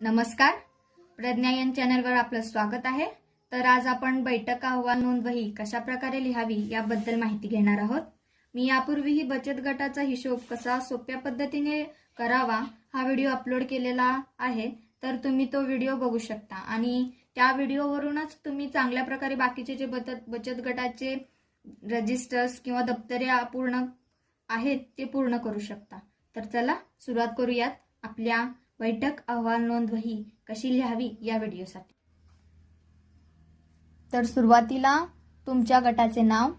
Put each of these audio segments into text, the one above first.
नमस्कार. प्रज्ञायन चॅनलवर आपलं स्वागत आहे. तर आज आपण बैठक अहवाल नोंदवही कशा प्रकारे लिहावी याबद्दल माहिती घेणार आहोत. मी यापूर्वीही बचत गटाचा हिशोब कसा सोप्या पद्धतीने करावा हा व्हिडिओ अपलोड केलेला आहे. तर तुम्ही तो व्हिडिओ बघू शकता. आणि त्या व्हिडिओवरूनच तुम्ही चांगल्या प्रकारे बाकीचे जे बचत बचत गटाचे रजिस्टर्स किंवा दप्तरे पूर्ण आहेत ते पूर्ण करू शकता. तर चला सुरुवात करूयात आपल्या बैठक अहवाल नोंद वही कशी लिहावी या व्हिडिओसाठी. तर सुरुवातीला तुमच्या गटाचे नाव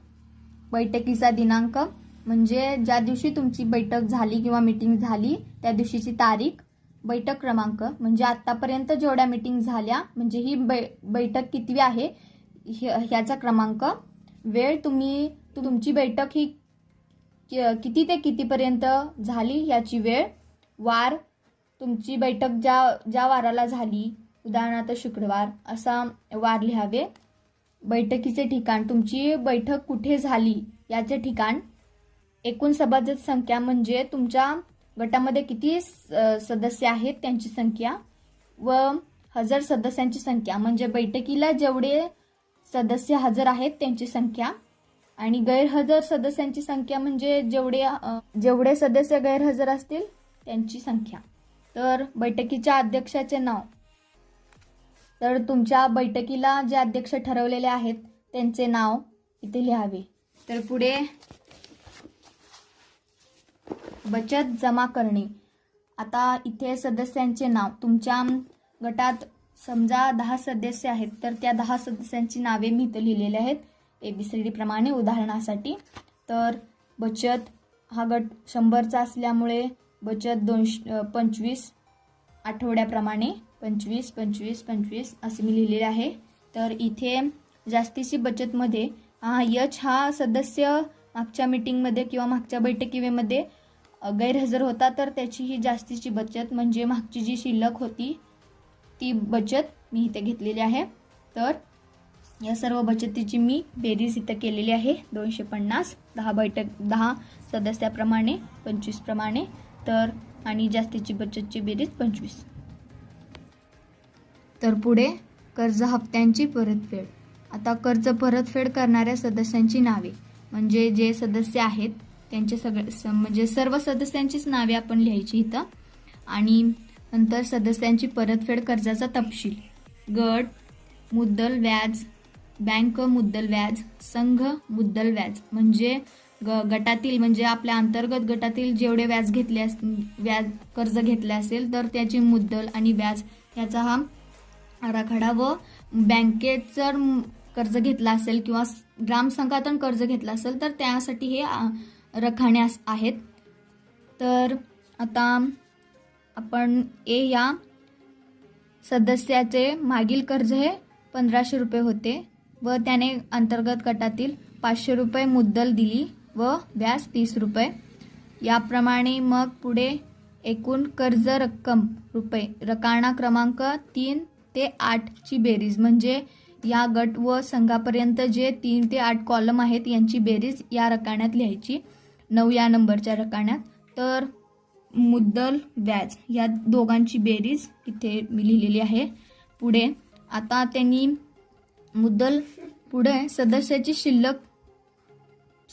बैठकीचा दिनांक म्हणजे ज्या दिवशी तुमची बैठक झाली किंवा मीटिंग झाली त्या दिवशीची तारीख बैठक क्रमांक म्हणजे आतापर्यंत जेवढ्या मीटिंग झाल्या म्हणजे ही बै बैठक कितवी आहे ह्याचा क्रमांक वेळ तुम्ही तुमची बैठक ही किती ते कितीपर्यंत झाली याची वेळ वार तुमची बैठक ज्या ज्या वाराला झाली उदाहरणार्थ शुक्रवार असा वार लिहावे. बैठकीचे ठिकाण तुमची बैठक कुठे झाली याचे ठिकाण. एकूण सभासद संख्या म्हणजे तुमच्या गटामध्ये किती स- सदस्य आहेत त्यांची संख्या व हजर सदस्यांची संख्या म्हणजे बैठकीला जेवढे सदस्य हजर आहेत त्यांची संख्या. आणि गैरहजर सदस्यांची संख्या म्हणजे जेवढे जेवढे सदस्य गैरहजर असतील त्यांची संख्या. तर बैठकीच्या अध्यक्षाचे नाव. तर तुमच्या बैठकीला जे अध्यक्ष ठरवलेले आहेत त्यांचे नाव इथे लिहावे. तर पुढे बचत जमा करणे. आता इथे सदस्यांचे नाव. तुमच्या गटात समजा दहा सदस्य आहेत तर त्या दहा सदस्यांची नावे मी इथं लिहिलेली आहेत. ए बी सी डी प्रमाणे उदाहरणासाठी. तर बचत हा गट शंभरचा असल्यामुळे बचत दोनशे पंचवीस आठवड्याप्रमाणे पंचवीस पंचवीस पंचवीस असे मी लिहिलेले आहे. तर इथे जास्तीची बचतमध्ये हा यच हा सदस्य मागच्या मीटिंगमध्ये किंवा मागच्या बैठकीवेमध्ये गैरहजर होता तर त्याची ही जास्तीची बचत म्हणजे मागची जी शिल्लक होती ती बचत मी इथे घेतलेली आहे. तर या सर्व बचतीची मी बेरीज इथं केलेली आहे. दोनशे पन्नास दहा बैठक दहा सदस्याप्रमाणे पंचवीसप्रमाणे. तर आणि जास्तीची बचतची बेरीज पंचवीस. तर पुढे कर्ज हप्त्यांची परतफेड. आता कर्ज परतफेड करणाऱ्या सदस्यांची नावे. म्हणजे जे सदस्य आहेत त्यांचे सगळे स- म्हणजे सर्व सदस्यांचीच नावे आपण लिहायची इथं. आणि नंतर सदस्यांची परतफेड कर्जाचा तपशील. गट मुद्दल व्याज बँक मुद्दल व्याज संघ मुद्दल व्याज. म्हणजे ग गटातील म्हणजे आपल्या अंतर्गत गटातील जेवढे व्याज घेतले अस व्याज कर्ज घेतले असेल तर त्याची मुद्दल आणि व्याज याचा हा आराखडा व बँकेत जर कर्ज घेतला असेल किंवा ग्रामसंघातून कर्ज घेतलं असेल तर त्यासाठी हे रखाण्यास आहेत. तर आता आपण ए या सदस्याचे मागील कर्ज हे पंधराशे रुपये होते व त्याने अंतर्गत गटातील पाचशे रुपये मुद्दल दिली. व व्याज तीस रुपये. याप्रमाणे मग पुढे एकूण कर्ज रक्कम रुपये रकाना क्रमांक तीन ते आठची बेरीज. म्हणजे या गट व संघापर्यंत जे तीन ते आठ कॉलम आहेत यांची बेरीज या रकान्यात लिहायची. नऊ या नंबरच्या रकान्यात. तर मुद्दल व्याज या दोघांची बेरीज इथे मी लिहिलेली आहे. पुढे आता त्यांनी मुद्दल पुढे सदस्याची शिल्लक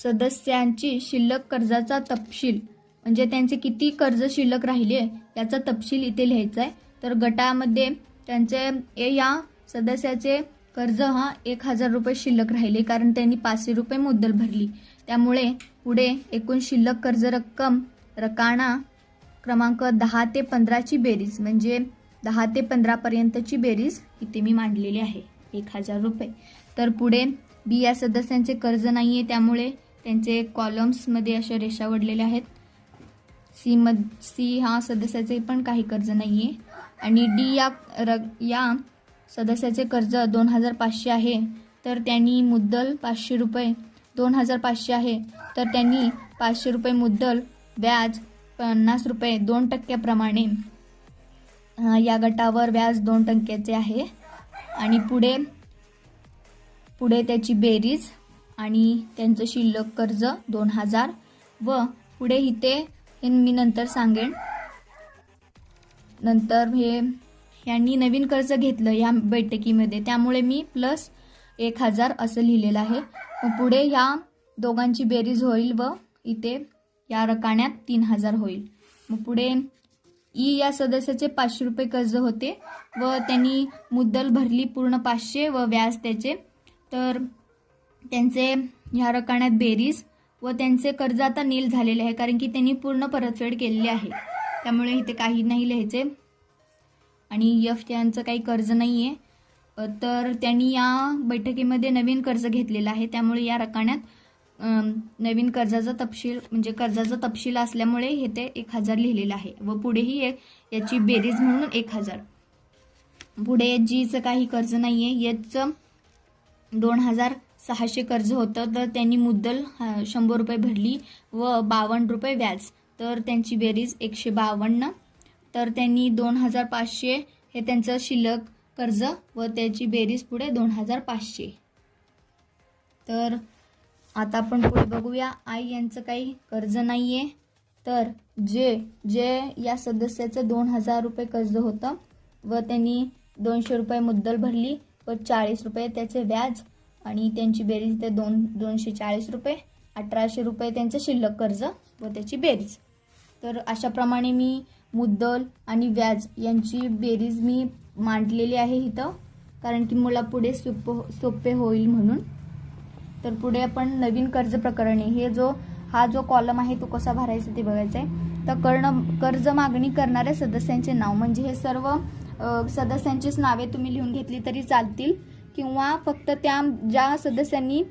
सदस्यांची शिल्लक कर्जाचा तपशील म्हणजे त्यांचे किती कर्ज शिल्लक राहिले याचा तपशील इथे लिहायचा आहे. तर गटामध्ये त्यांचे ए या सदस्याचे कर्ज हा एक हजार रुपये शिल्लक राहिले कारण त्यांनी पाचशे रुपये मुद्दल भरली. त्यामुळे पुढे एकूण शिल्लक कर्ज रक्कम रकाना क्रमांक दहा ते पंधराची बेरीज म्हणजे दहा ते पंधरापर्यंतची बेरीज इथे मी मांडलेली आहे एक हजार रुपये. तर पुढे बी या सदस्यांचे कर्ज नाही आहे त्यामुळे त्यांचे कॉलम्समध्ये अशा रेषा वडलेल्या आहेत. सी मध सी हा सदस्याचे पण काही कर्ज नाही आहे आणि डी या र या सदस्याचे कर्ज दोन हजार पाचशे आहे. तर त्यांनी मुद्दल पाचशे रुपये दोन हजार पाचशे आहे. तर त्यांनी पाचशे रुपये मुद्दल व्याज पन्नास रुपये दोन टक्क्याप्रमाणे या गटावर व्याज दोन टक्क्याचे आहे. आणि पुढे पुढे त्याची बेरीज आणि त्यांचं शिल्लक कर्ज दोन हजार. व पुढे इथे हे मी नंतर सांगेन. नंतर हे यांनी नवीन कर्ज घेतलं या बैठकीमध्ये. त्यामुळे मी प्लस एक हजार असं लिहिलेलं आहे. मग पुढे ह्या दोघांची बेरीज होईल व इथे या रकाण्यात तीन हजार होईल. मग पुढे ई या सदस्याचे पाचशे रुपये कर्ज होते व त्यांनी मुद्दल भरली पूर्ण पाचशे व व्याज त्याचे. तर त्यांचे ह्या रकाण्यात बेरीज व त्यांचे कर्ज आता नील झालेले आहे कारण की त्यांनी पूर्ण परतफेड केलेली आहे. त्यामुळे इथे काही नाही लिहायचे. आणि यफ यांचं काही कर्ज नाही आहे तर त्यांनी या बैठकीमध्ये नवीन कर्ज घेतलेलं आहे. त्यामुळे या रकाण्यात नवीन कर्जाचा तपशील म्हणजे कर्जाचा तपशील असल्यामुळे हे ते एक हजार लिहिलेलं आहे. व पुढेही एक याची बेरीज म्हणून एक हजार. पुढे जीचं काही कर्ज नाही आहे याचं दोन हजार सहाशे कर्ज होतं तर त्यांनी मुद्दल हा, शंभर रुपये भरली व बावन्न रुपये व्याज. तर त्यांची बेरीज एकशे बावन्न. तर त्यांनी दोन हजार पाचशे हे त्यांचं शिल्लक कर्ज व त्याची बेरीज पुढे दोन हजार पाचशे. तर आता आपण पुढे बघूया. आई यांचं काही कर्ज नाही आहे तर जे जे या सदस्याचं दोन हजार रुपये कर्ज होतं व त्यांनी दोनशे रुपये मुद्दल भरली व चाळीस रुपये त्याचे व्याज आणि त्यांची बेरीज ते दोन दोनशे चाळीस रुपये अठराशे रुपये त्यांचं शिल्लक कर्ज व त्याची बेरीज. तर अशाप्रमाणे मी मुद्दल आणि व्याज यांची बेरीज मी मांडलेली आहे इथं कारण की मला पुढे सोप सोपे होईल म्हणून. तर पुढे आपण नवीन कर्ज प्रकरणे हे जो हा जो कॉलम आहे तो कसा भरायचा ते बघायचं आहे तर कर्ण कर्ज मागणी करणाऱ्या सदस्यांचे नाव म्हणजे हे सर्व सदस्यांचीच नावे तुम्ही लिहून घेतली तरी चालतील. किंवा फक्त त्या ज्या सदस्यांनी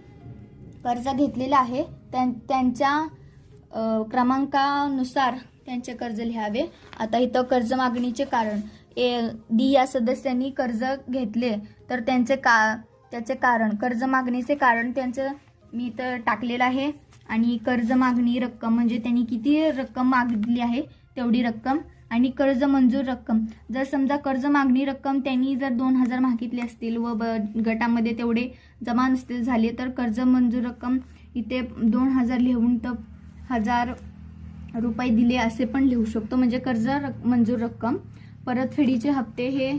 कर्ज घेतलेलं आहे त्यां त्यांच्या क्रमांकानुसार त्यांचे कर्ज लिहावे. आता इथं कर्ज मागणीचे कारण ए डी या सदस्यांनी कर्ज घेतले तर त्यांचे का त्याचे कारण कर्ज मागणीचे कारण त्यांचं मी इथं टाकलेलं आहे. आणि कर्ज मागणी रक्कम म्हणजे त्यांनी किती रक्कम मागितली आहे तेवढी रक्कम आणि कर्ज मंजूर रक्कम. जर समजा कर्ज मागणी रक्कम त्यांनी जर दोन हजार मागितले असतील व ब गटामध्ये तेवढे जमा नसतील झाले तर कर्ज मंजूर रक्कम इथे दोन हजार लिहून तर हजार रुपये दिले असे पण लिहू शकतो. म्हणजे कर्ज रक मंजूर रक्कम परतफेडीचे हप्ते हे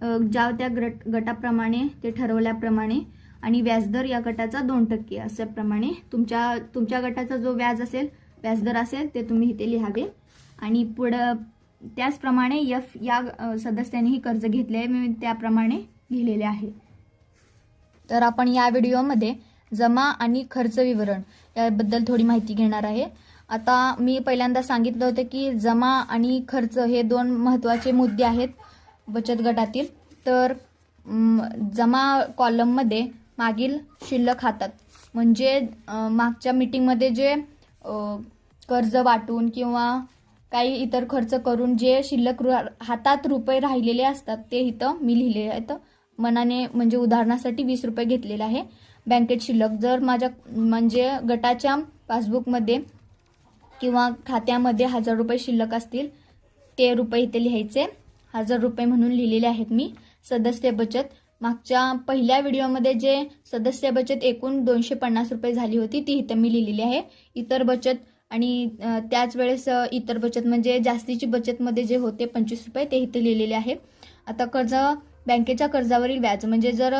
ज्या त्या गट गटाप्रमाणे ते ठरवल्याप्रमाणे आणि व्याजदर या गटाचा दोन टक्के अशाप्रमाणे तुमच्या तुमच्या गटाचा जो व्याज असेल व्याजदर असेल ते तुम्ही इथे लिहावे. आणि पुढं त्याचप्रमाणे यफ या सदस्यांनीही कर्ज घेतले आहे. मी त्याप्रमाणे लिहिलेले आहे. तर आपण या व्हिडिओमध्ये जमा आणि खर्च विवरण याबद्दल थोडी माहिती घेणार आहे. आता मी पहिल्यांदा सांगितलं होतं की जमा आणि खर्च हे दोन महत्त्वाचे मुद्दे आहेत बचत गटातील. तर जमा कॉलममध्ये मागील शिल्लक हातात म्हणजे मागच्या मीटिंगमध्ये जे कर्ज वाटून किंवा काही इतर खर्च करून जे शिल्लक रु हातात रुपये राहिलेले असतात ते इथं मी लिहिलेले आहेत मनाने म्हणजे उदाहरणासाठी वीस रुपये घेतलेले आहे. बँकेत शिल्लक जर माझ्या म्हणजे गटाच्या पासबुकमध्ये किंवा खात्यामध्ये हजार रुपये शिल्लक असतील ते रुपये इथे लिहायचे. हजार रुपये म्हणून लिहिलेले आहेत मी. सदस्य बचत. मागच्या पहिल्या व्हिडिओमध्ये जे सदस्य बचत एकूण दोनशे पन्नास रुपये झाली होती ती इथं मी लिहिलेली आहे. इतर बचत आणि त्याच वेळेस इतर बचत म्हणजे जास्तीची बचतमध्ये जे होते पंचवीस रुपये ते इथे लिहिलेले आहे. आता कर्ज बँकेच्या कर्जावरील व्याज म्हणजे जर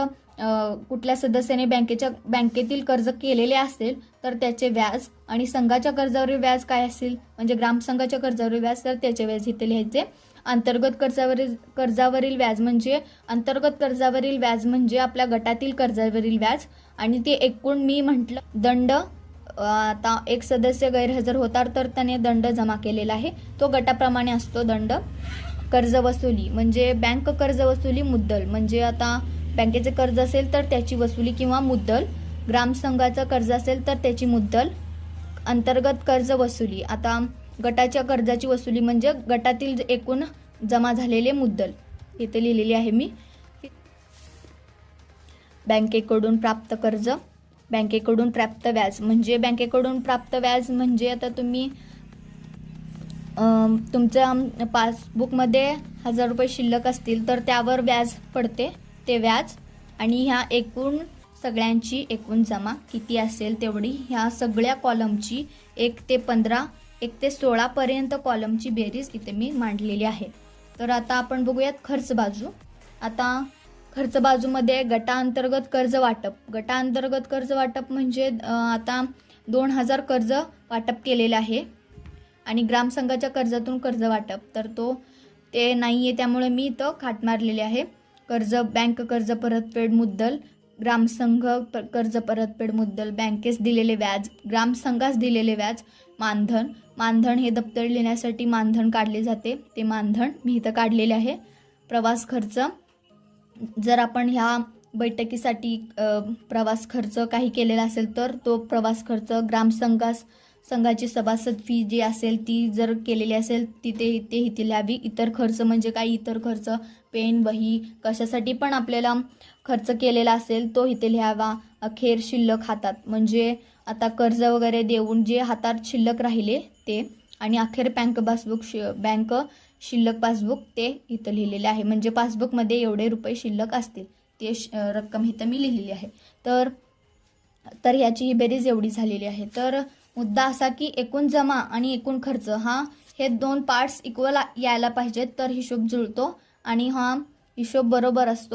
कुठल्या सदस्याने बँकेच्या बँकेतील कर्ज केलेले असेल तर त्याचे व्याज आणि संघाच्या कर्जावरील व्याज काय असेल? म्हणजे ग्रामसंघाच्या कर्जावरील व्याज तर त्याचे व्याज इथे लिहायचे. अंतर्गत कर्जावरील कर्जावरील व्याज म्हणजे अंतर्गत कर्जावरील व्याज म्हणजे आपल्या गटातील कर्जावरील व्याज. आणि ते एकूण मी म्हटलं दंड आता एक सदस्य गैरहजर होता तर त्याने दंड जमा केलेला आहे. तो गटाप्रमाणे असतो दंड कर्ज वसुली म्हणजे बँक कर्ज वसुली मुद्दल. म्हणजे आता बँकेचे कर्ज असेल तर त्याची वसुली किंवा मुद्दल. ग्रामसंघाचं कर्ज असेल तर त्याची मुद्दल. अंतर्गत कर्ज वसुली आता गटाच्या कर्जाची वसुली म्हणजे गटातील एकूण जमा झालेले मुद्दल. इथे लिहिलेली आहे मी. बँकेकडून प्राप्त कर्ज. बँकेकडून प्राप्त व्याज. म्हणजे बँकेकडून प्राप्त व्याज म्हणजे आता तुम्ही तुमच्या पासबुकमध्ये हजार रुपये शिल्लक असतील तर त्यावर व्याज पडते ते व्याज. आणि ह्या एकूण सगळ्यांची एकूण जमा किती असेल तेवढी ह्या सगळ्या कॉलमची एक ते पंधरा एक ते सोळापर्यंत कॉलमची बेरीज इथे मी मांडलेली आहे. तर आता आपण बघूयात खर्च बाजू. आता खर्च बाजूमध्ये गटाअंतर्गत कर्ज वाटप. गटाअंतर्गत कर्ज वाटप म्हणजे आता दोन हजार कर्ज वाटप केलेलं आहे. आणि ग्रामसंघाच्या कर्जातून कर्ज वाटप. तर तो ते नाही आहे त्यामुळे मी इथं खाट मारलेली आहे. कर्ज बँक कर्ज परतफेड मुद्दल ग्रामसंघ कर्ज परतफेड मुद्दल बँकेस दिलेले व्याज ग्रामसंघास दिलेले व्याज मानधन. मानधन हे दप्तर लिहिण्यासाठी मानधन काढले जाते. ते मानधन मी इथं काढलेले आहे. प्रवास खर्च जर आपण ह्या बैठकीसाठी प्रवास खर्च काही केलेला असेल तर तो प्रवास खर्च ग्रामसंघास संघाची सभासद फी जी असेल ती जर केलेली असेल तिथे ते ते ल्यावी लिहावी इतर खर्च म्हणजे काही इतर खर्च पेन वही कशासाठी पण आपल्याला खर्च केलेला असेल तो इथे लिहावा. अखेर शिल्लक हातात. म्हणजे आता कर्ज वगैरे देऊन जे हातात शिल्लक राहिले ते आणि अखेर बँक पासबुक शि बँक शिल्लक पासबुक ते इथं लिहिलेले आहे. म्हणजे पासबुकमध्ये एवढे रुपये शिल्लक असतील ते श- रक्कम इथं मी लिहिलेली आहे. तर तर ह्याची ही बेरीज एवढी झालेली आहे. तर मुद्दा असा की एकूण जमा आणि एकूण खर्च हा हे दोन पार्ट्स इक्वल यायला पाहिजेत तर हिशोब जुळतो आणि हा हिशोब बरोबर असतो.